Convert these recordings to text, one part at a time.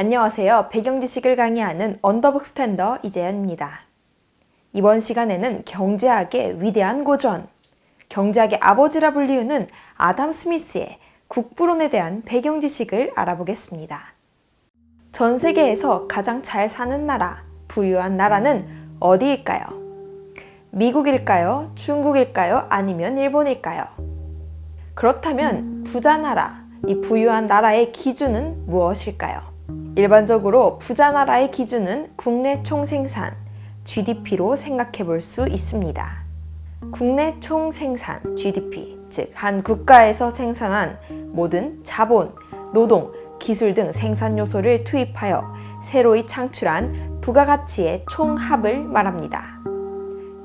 안녕하세요. 배경 지식을 강의하는 언더북 스탠더 이재현입니다. 이번 시간에는 경제학의 위대한 고전, 경제학의 아버지라 불리우는 아담 스미스의 국부론에 대한 배경 지식을 알아보겠습니다. 전 세계에서 가장 잘 사는 나라, 부유한 나라는 어디일까요? 미국일까요? 중국일까요? 아니면 일본일까요? 그렇다면 부자 나라, 이 부유한 나라의 기준은 무엇일까요? 일반적으로 부자 나라의 기준은 국내 총생산, GDP로 생각해 볼 수 있습니다. 국내 총생산, GDP, 즉, 한 국가에서 생산한 모든 자본, 노동, 기술 등 생산 요소를 투입하여 새로이 창출한 부가가치의 총합을 말합니다.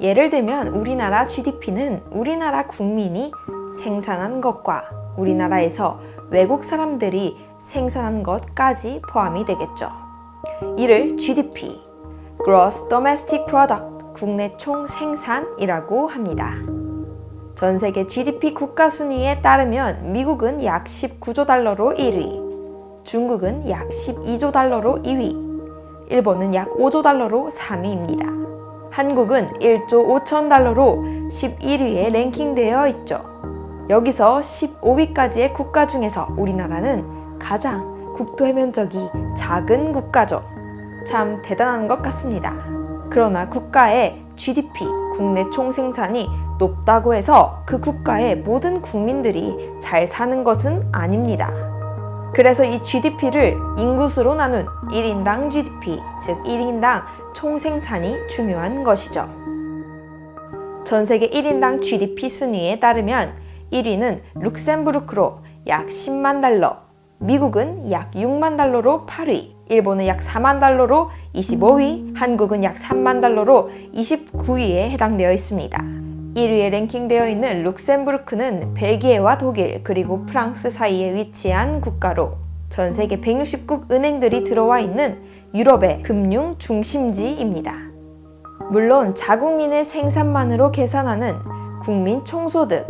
예를 들면 우리나라 GDP는 우리나라 국민이 생산한 것과 우리나라에서 외국 사람들이 생산한 것까지 포함이 되겠죠. 이를 GDP, Gross Domestic Product, 국내 총 생산이라고 합니다. 전 세계 GDP 국가 순위에 따르면 미국은 약 19조 달러로 1위, 중국은 약 12조 달러로 2위, 일본은 약 5조 달러로 3위입니다. 한국은 1조 5천 달러로 11위에 랭킹되어 있죠. 여기서 15위까지의 국가 중에서 우리나라는 가장 국토의 면적이 작은 국가죠. 참 대단한 것 같습니다. 그러나 국가의 GDP, 국내 총생산이 높다고 해서 그 국가의 모든 국민들이 잘 사는 것은 아닙니다. 그래서 이 GDP를 인구수로 나눈 1인당 GDP, 즉 1인당 총생산이 중요한 것이죠. 전 세계 1인당 GDP 순위에 따르면 1위는 룩셈부르크로 약 10만 달러, 미국은 약 6만 달러로 8위, 일본은 약 4만 달러로 25위, 한국은 약 3만 달러로 29위에 해당되어 있습니다. 1위에 랭킹되어 있는 룩셈부르크는 벨기에와 독일 그리고 프랑스 사이에 위치한 국가로 전 세계 160국 은행들이 들어와 있는 유럽의 금융 중심지입니다. 물론 자국민의 생산만으로 계산하는 국민 총소득,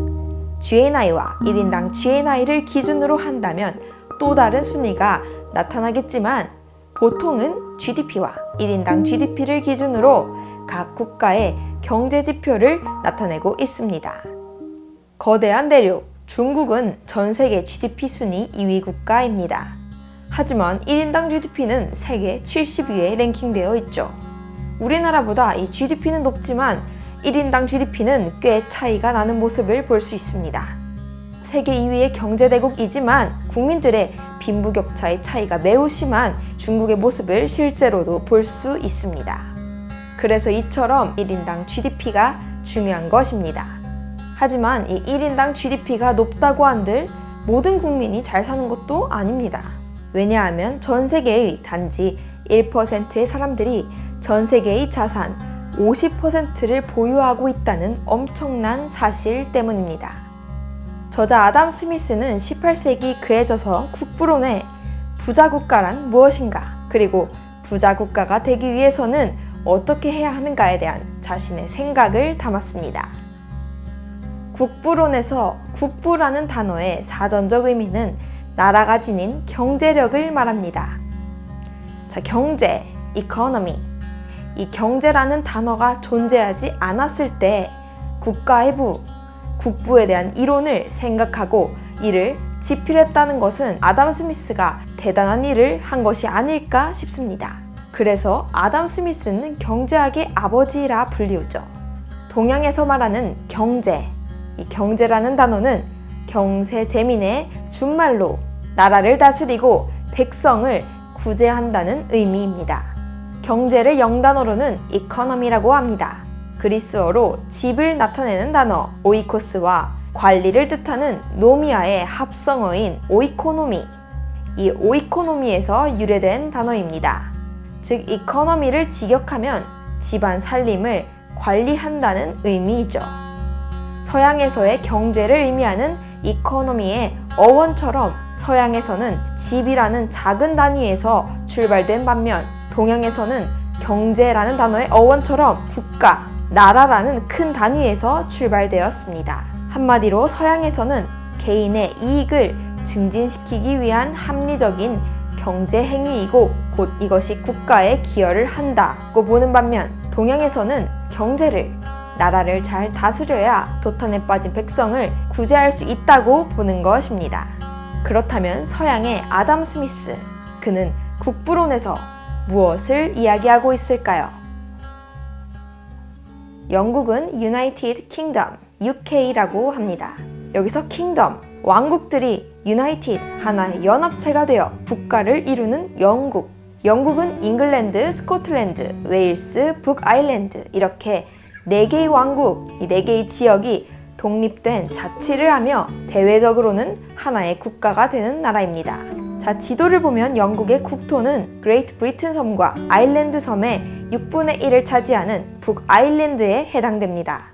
GNI와 1인당 GNI를 기준으로 한다면 또 다른 순위가 나타나겠지만 보통은 GDP와 1인당 GDP를 기준으로 각 국가의 경제 지표를 나타내고 있습니다. 거대한 대륙 중국은 전 세계 GDP 순위 2위 국가입니다. 하지만 1인당 GDP는 세계 70위에 랭킹되어 있죠. 우리나라보다 이 GDP는 높지만 1인당 GDP는 꽤 차이가 나는 모습을 볼 수 있습니다. 세계 2위의 경제대국이지만 국민들의 빈부격차의 차이가 매우 심한 중국의 모습을 실제로도 볼 수 있습니다. 그래서 이처럼 1인당 GDP가 중요한 것입니다. 하지만 이 1인당 GDP가 높다고 한들 모든 국민이 잘 사는 것도 아닙니다. 왜냐하면 전 세계의 단지 1%의 사람들이 전 세계의 자산 50%를 보유하고 있다는 엄청난 사실 때문입니다. 저자 아담 스미스는 18세기 그에 져서 국부론에 부자 국가란 무엇인가, 그리고 부자 국가가 되기 위해서는 어떻게 해야 하는가에 대한 자신의 생각을 담았습니다. 국부론에서 국부라는 단어의 사전적 의미는 나라가 지닌 경제력을 말합니다. 자, 경제, economy. 이 경제라는 단어가 존재하지 않았을 때 국가의 부, 국부에 대한 이론을 생각하고 이를 지필했다는 것은 아담 스미스가 대단한 일을 한 것이 아닐까 싶습니다. 그래서 아담 스미스는 경제학의 아버지라 불리우죠. 동양에서 말하는 경제, 이 경제라는 단어는 경세재민의 준말로 나라를 다스리고 백성을 구제한다는 의미입니다. 경제를 영단어로는 이코노미라고 합니다. 그리스어로 집을 나타내는 단어 오이코스와 관리를 뜻하는 노미아의 합성어인 오이코노미. 이 오이코노미에서 유래된 단어입니다. 즉, 이코노미를 직역하면 집안 살림을 관리한다는 의미이죠. 서양에서의 경제를 의미하는 이코노미의 어원처럼 서양에서는 집이라는 작은 단위에서 출발된 반면 동양에서는 경제라는 단어의 어원처럼 국가, 나라라는 큰 단위에서 출발되었습니다. 한마디로 서양에서는 개인의 이익을 증진시키기 위한 합리적인 경제 행위이고 곧 이것이 국가에 기여를 한다고 보는 반면 동양에서는 경제를 나라를 잘 다스려야 도탄에 빠진 백성을 구제할 수 있다고 보는 것입니다. 그렇다면 서양의 아담 스미스 그는 국부론에서 무엇을 이야기하고 있을까요? 영국은 United Kingdom, UK라고 합니다. 여기서 킹덤, 왕국들이 유나이티드 하나의 연합체가 되어 국가를 이루는 영국. 영국은 잉글랜드, 스코틀랜드, 웨일스, 북아일랜드 이렇게 네 개의 왕국, 이 네 개의 지역이 독립된 자치를 하며 대외적으로는 하나의 국가가 되는 나라입니다. 자, 지도를 보면 영국의 국토는 그레이트 브리튼 섬과 아일랜드 섬의 6분의 1을 차지하는 북아일랜드에 해당됩니다.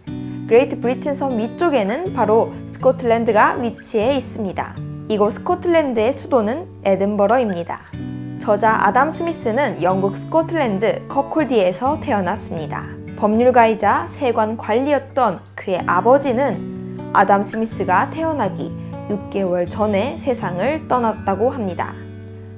그레이트 브리튼 섬 위쪽에는 바로 스코틀랜드가 위치해 있습니다. 이곳 스코틀랜드의 수도는 에든버러입니다. 저자 아담 스미스는 영국 스코틀랜드 커콜디에서 태어났습니다. 법률가이자 세관 관리였던 그의 아버지는 아담 스미스가 태어나기 6개월 전에 세상을 떠났다고 합니다.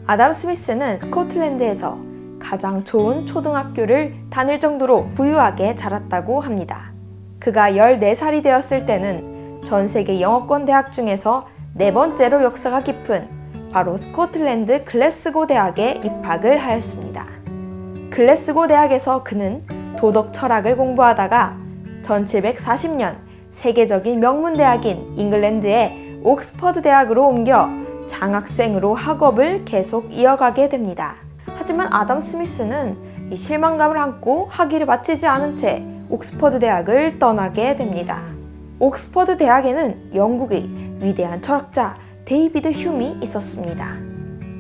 아담 스미스는 스코틀랜드에서 가장 좋은 초등학교를 다닐 정도로 부유하게 자랐다고 합니다. 그가 14살이 되었을 때는 전 세계 영어권 대학 중에서 네 번째로 역사가 깊은 바로 스코틀랜드 글래스고 대학에 입학을 하였습니다. 글래스고 대학에서 그는 도덕 철학을 공부하다가 1740년 세계적인 명문 대학인 잉글랜드의 옥스퍼드 대학으로 옮겨 장학생으로 학업을 계속 이어가게 됩니다. 하지만 아담 스미스는 이 실망감을 안고 학위를 마치지 않은 채 옥스퍼드 대학을 떠나게 됩니다. 옥스퍼드 대학에는 영국의 위대한 철학자 데이비드 휴미 있었습니다.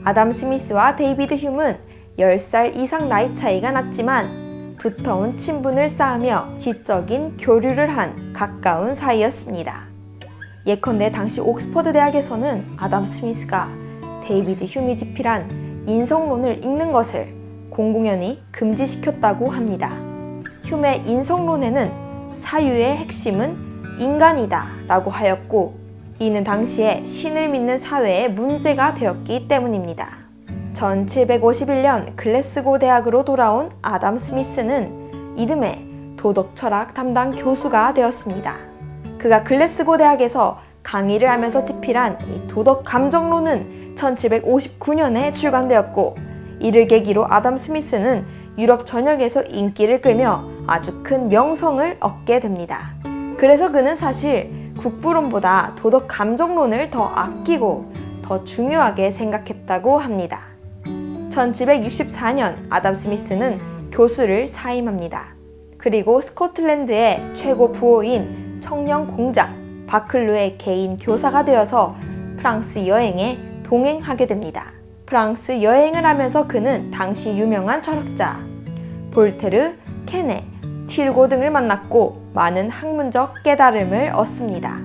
아담 스미스와 데이비드 휴는 10살 이상 나이 차이가 났지만 두터운 친분을 쌓으며 지적인 교류를 한 가까운 사이였습니다. 예컨대 당시 옥스퍼드 대학에서는 아담 스미스가 데이비드 휴미 집필한 인성론을 읽는 것을 공공연히 금지시켰다고 합니다. 휴메 인성론에는 사유의 핵심은 인간이다 라고 하였고 이는 당시에 신을 믿는 사회에 문제가 되었기 때문입니다. 1751년 글래스고 대학으로 돌아온 아담 스미스는 이듬해 도덕 철학 담당 교수가 되었습니다. 그가 글래스고 대학에서 강의를 하면서 집필한 이 도덕 감정론은 1759년에 출간되었고 이를 계기로 아담 스미스는 유럽 전역에서 인기를 끌며 아주 큰 명성을 얻게 됩니다. 그래서 그는 사실 국부론보다 도덕 감정론을 더 아끼고 더 중요하게 생각했다고 합니다. 1764년 아담 스미스는 교수를 사임합니다. 그리고 스코틀랜드의 최고 부호인 청년 공장 바클루의 개인 교사가 되어서 프랑스 여행에 동행하게 됩니다. 프랑스 여행을 하면서 그는 당시 유명한 철학자 볼테르, 케네, 튀르고 등을 만났고 많은 학문적 깨달음을 얻습니다.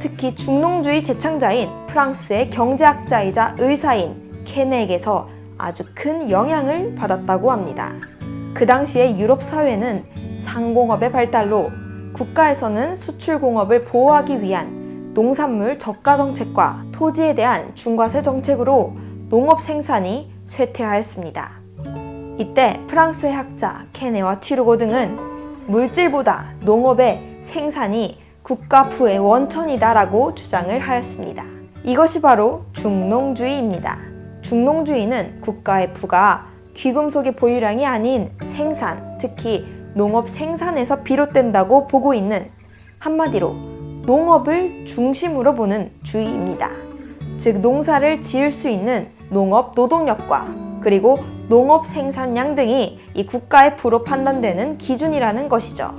특히 중농주의 제창자인 프랑스의 경제학자이자 의사인 케네에게서 아주 큰 영향을 받았다고 합니다. 그 당시에 유럽 사회는 상공업의 발달로 국가에서는 수출공업을 보호하기 위한 농산물 저가 정책과 토지에 대한 중과세 정책으로 농업 생산이 쇠퇴하였습니다. 이때 프랑스의 학자 케네와 튀르고 등은 물질보다 농업의 생산이 국가 부의 원천이다라고 주장을 하였습니다. 이것이 바로 중농주의입니다. 중농주의는 국가의 부가 귀금속의 보유량이 아닌 생산, 특히 농업 생산에서 비롯된다고 보고 있는 한마디로 농업을 중심으로 보는 주의입니다. 즉 농사를 지을 수 있는 농업 노동력과 그리고 농업 생산량 등이 이 국가의 부로 판단되는 기준이라는 것이죠.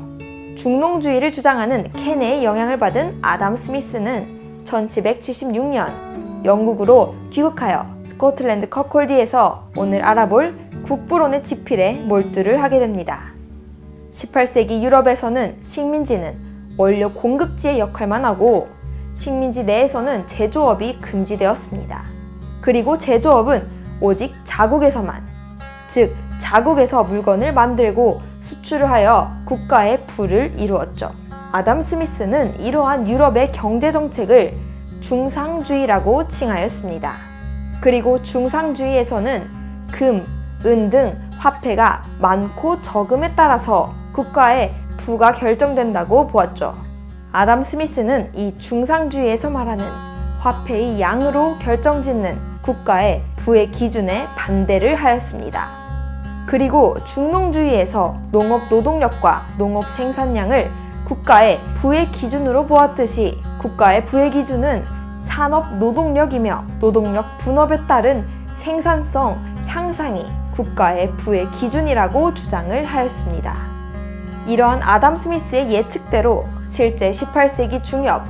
중농주의를 주장하는 켄의 영향을 받은 아담 스미스는 1776년 영국으로 귀국하여 스코틀랜드 커콜디에서 오늘 알아볼 국부론의 집필에 몰두를 하게 됩니다. 18세기 유럽에서는 식민지는 원료 공급지의 역할만 하고 식민지 내에서는 제조업이 금지되었습니다. 그리고 제조업은 오직 자국에서만, 즉 자국에서 물건을 만들고 수출을 하여 국가의 부를 이루었죠. 아담 스미스는 이러한 유럽의 경제 정책을 중상주의라고 칭하였습니다. 그리고 중상주의에서는 금, 은 등 화폐가 많고 적음에 따라서 국가의 부가 결정된다고 보았죠. 아담 스미스는 이 중상주의에서 말하는 화폐의 양으로 결정짓는 국가의 부의 기준에 반대를 하였습니다. 그리고 중농주의에서 농업 노동력과 농업 생산량을 국가의 부의 기준으로 보았듯이 국가의 부의 기준은 산업 노동력이며 노동력 분업에 따른 생산성 향상이 국가의 부의 기준이라고 주장을 하였습니다. 이러한 아담 스미스의 예측대로 실제 18세기 중엽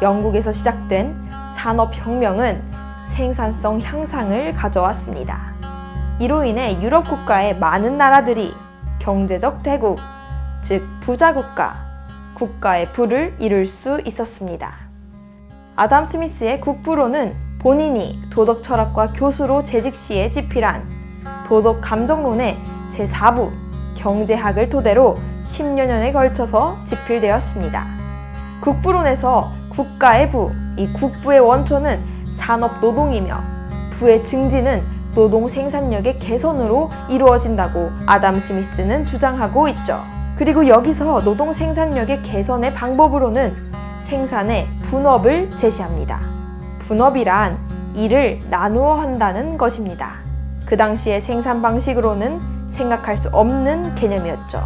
영국에서 시작된 산업혁명은 생산성 향상을 가져왔습니다. 이로 인해 유럽 국가의 많은 나라들이 경제적 대국, 즉 부자 국가, 국가의 부를 이룰 수 있었습니다. 아담 스미스의 국부로는 본인이 도덕 철학과 교수로 재직 시에 집필한 도덕 감정론의 제4부 경제학을 토대로 10여 년에 걸쳐서 집필되었습니다. 국부론에서 국가의 부, 이 국부의 원초는 산업 노동이며 부의 증진은 노동 생산력의 개선으로 이루어진다고 아담 스미스는 주장하고 있죠. 그리고 여기서 노동 생산력의 개선의 방법으로는 생산의 분업을 제시합니다. 분업이란 일을 나누어 한다는 것입니다. 그 당시의 생산 방식으로는 생각할 수 없는 개념이었죠.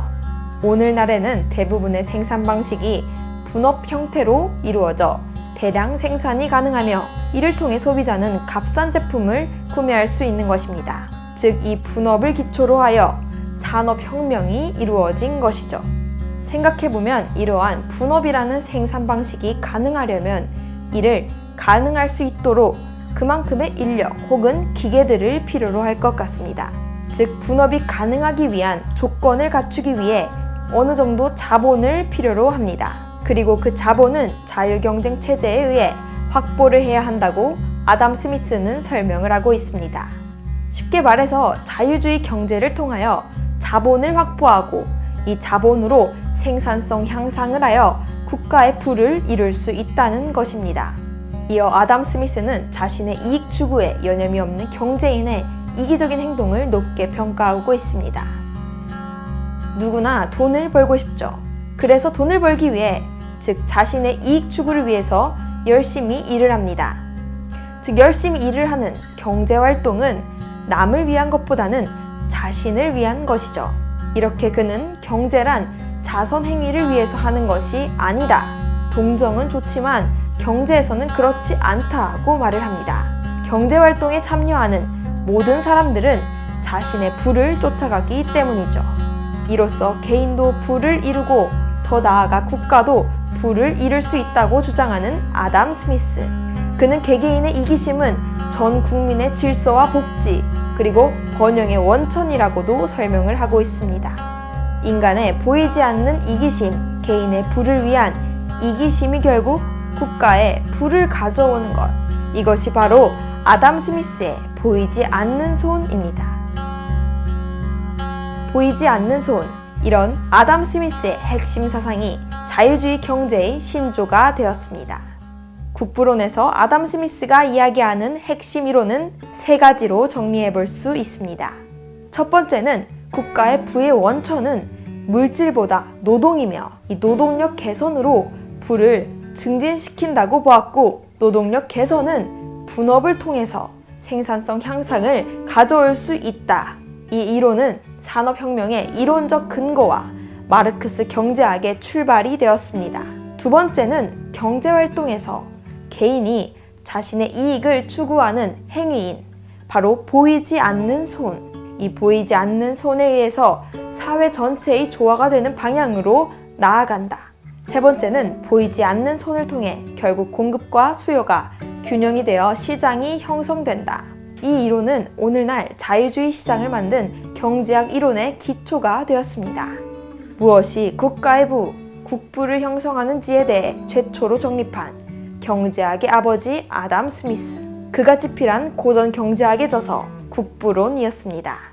오늘날에는 대부분의 생산 방식이 분업 형태로 이루어져 대량 생산이 가능하며 이를 통해 소비자는 값싼 제품을 구매할 수 있는 것입니다. 즉, 이 분업을 기초로 하여 산업혁명이 이루어진 것이죠. 생각해보면 이러한 분업이라는 생산 방식이 가능하려면 이를 가능할 수 있도록 그만큼의 인력 혹은 기계들을 필요로 할 것 같습니다. 즉, 분업이 가능하기 위한 조건을 갖추기 위해 어느 정도 자본을 필요로 합니다. 그리고 그 자본은 자유경쟁 체제에 의해 확보를 해야 한다고 아담 스미스는 설명을 하고 있습니다. 쉽게 말해서 자유주의 경제를 통하여 자본을 확보하고 이 자본으로 생산성 향상을 하여 국가의 부를 이룰 수 있다는 것입니다. 이어 아담 스미스는 자신의 이익 추구에 여념이 없는 경제인의 이기적인 행동을 높게 평가하고 있습니다. 누구나 돈을 벌고 싶죠. 그래서 돈을 벌기 위해, 즉 자신의 이익 추구를 위해서 열심히 일을 합니다. 즉 열심히 일을 하는 경제 활동은 남을 위한 것보다는 자신을 위한 것이죠. 이렇게 그는 경제란 자선 행위를 위해서 하는 것이 아니다. 동정은 좋지만 경제에서는 그렇지 않다고 말을 합니다. 경제 활동에 참여하는 모든 사람들은 자신의 부를 쫓아가기 때문이죠. 이로써 개인도 부를 이루고 더 나아가 국가도 부를 이룰 수 있다고 주장하는 아담 스미스. 그는 개개인의 이기심은 전 국민의 질서와 복지, 그리고 번영의 원천이라고도 설명을 하고 있습니다. 인간의 보이지 않는 이기심, 개인의 부를 위한 이기심이 결국 국가의 부를 가져오는 것. 이것이 바로 아담 스미스의 보이지 않는 손입니다. 보이지 않는 손. 이런 아담 스미스의 핵심 사상이 자유주의 경제의 신조가 되었습니다. 국부론에서 아담 스미스가 이야기하는 핵심 이론은 세 가지로 정리해 볼 수 있습니다. 첫 번째는 국가의 부의 원천은 물질보다 노동이며 이 노동력 개선으로 부를 증진시킨다고 보았고 노동력 개선은 분업을 통해서 생산성 향상을 가져올 수 있다. 이 이론은 산업혁명의 이론적 근거와 마르크스 경제학의 출발이 되었습니다. 두 번째는 경제활동에서 개인이 자신의 이익을 추구하는 행위인 바로 보이지 않는 손, 이 보이지 않는 손에 의해서 사회 전체의 조화가 되는 방향으로 나아간다. 세 번째는 보이지 않는 손을 통해 결국 공급과 수요가 균형이 되어 시장이 형성된다. 이 이론은 오늘날 자유주의 시장을 만든 경제학 이론의 기초가 되었습니다. 무엇이 국가의 부, 국부를 형성하는지에 대해 최초로 정립한 경제학의 아버지 아담 스미스. 그가 집필한 고전 경제학의 저서 국부론이었습니다.